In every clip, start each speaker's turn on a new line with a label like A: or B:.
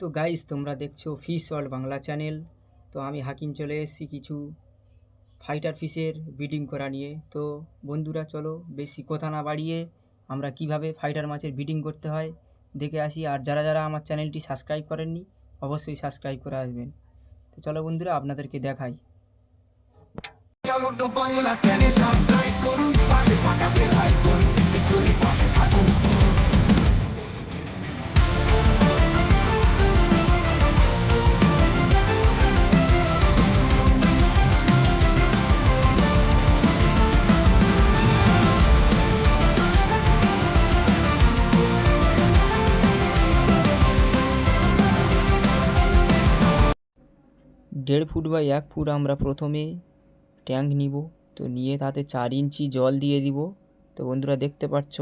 A: তো গাইস তোমরা দেখছ ফিশ ওয়ার্ল্ড বাংলা চ্যানেল তো আমি হাকিম চলে এসেছি কিছু ফাইটার ফিশের ব্রিডিং করা নিয়ে। তো বন্ধুরা, চলো বেশি কথা না বাড়িয়ে আমরা কীভাবে ফাইটার মাছের ব্রিডিং করতে হয় দেখে আসি। আর যারা যারা আমার চ্যানেলটি সাবস্ক্রাইব করেননি, অবশ্যই সাবস্ক্রাইব করে আসবেন। তো চলো বন্ধুরা, আপনাদেরকে দেখাই।
B: বাংলা চ্যানেল সাবস্ক্রাইব করুন
A: দেড় ফুট বাই এক ফুট আমরা প্রথমে ট্যাঙ্ক নিব। তো নিয়ে তাতে চার ইঞ্চি জল দিয়ে দিব। তো বন্ধুরা দেখতে পাচ্ছ,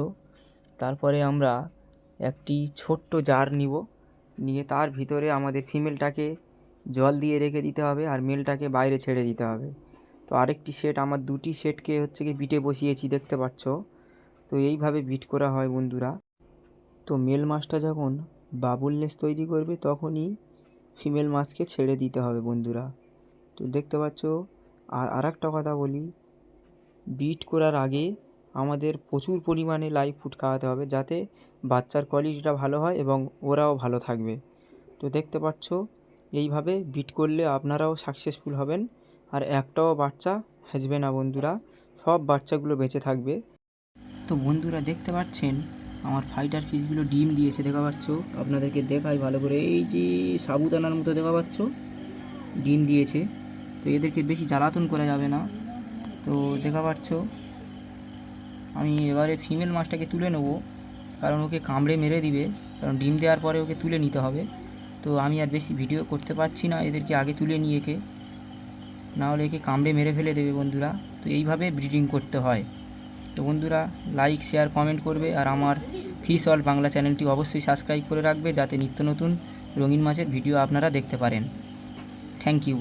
A: তারপরে আমরা একটি ছোট্ট জার নিব। নিয়ে তার ভিতরে আমাদের ফিমেলটাকে জল দিয়ে রেখে দিতে হবে আর মেলটাকে বাইরে ছেড়ে দিতে হবে। তো আরেকটি সেট, আমার দুটি সেটকে হচ্ছে কি বিটে বসিয়েছি, দেখতে পাচ্ছ। তো এইভাবে বিট করা হয় বন্ধুরা। তো মেল মাছটা যখন বাবুল নেস তৈরি করবে, তখনই ফিমেল মাছকে ছেড়ে দিতে হবে বন্ধুরা। তো দেখতে পাচ্ছ, আর আর একটা কথা বলি বিট করার আগে আমাদের প্রচুর পরিমাণে লাইভ ফুড খাওয়াতে হবে যাতে বাচ্চার কোয়ালিটিটা ভালো হয় এবং ওরাও ভালো থাকবে। তো দেখতে পাচ্ছ, এইভাবে বিট করলে আপনারাও সাকসেসফুল হবেন। আর একটাও বাচ্চা হাসবে না বন্ধুরা, সব বাচ্চাগুলো বেঁচে থাকবে। তো বন্ধুরা দেখতে পাচ্ছেন আমার ফাইটার ফিশগুলো ডিম দিয়েছে, দেখা পাচ্ছ? আপনাদেরকে দেখাই ভালো করে। এই যে সাবুদানার মতো, দেখা পাচ্ছ? ডিম দিয়েছে। তো এদেরকে বেশি জ্বালাতন করা যাবে না। তো দেখা পাচ্ছ? আমি এবারে ফিমেল মাছটাকে তুলে নেব। কারণ ওকে কামড়ে মেরে দিবে। কারণ ডিম দেওয়ার পরে ওকে তুলে নিতে হবে। তো আমি আর বেশি ভিডিও করতে পারছি না এদেরকে আগে তুলে নিয়ে একে। নাহলে একে কামড়ে মেরে ফেলে দেবে বন্ধুরা। তো এইভাবে ব্রিডিং করতে হয়। তো বন্ধুরা লাইক শেয়ার কমেন্ট করবে। আর আমার ফিশ ওয়ার্ল্ড বাংলা চ্যানেলটি অবশ্যই সাবস্ক্রাইব করে রাখবে যাতে নিত্য নতুন রঙিন মাছের ভিডিও আপনারা দেখতে পারেন। Thank you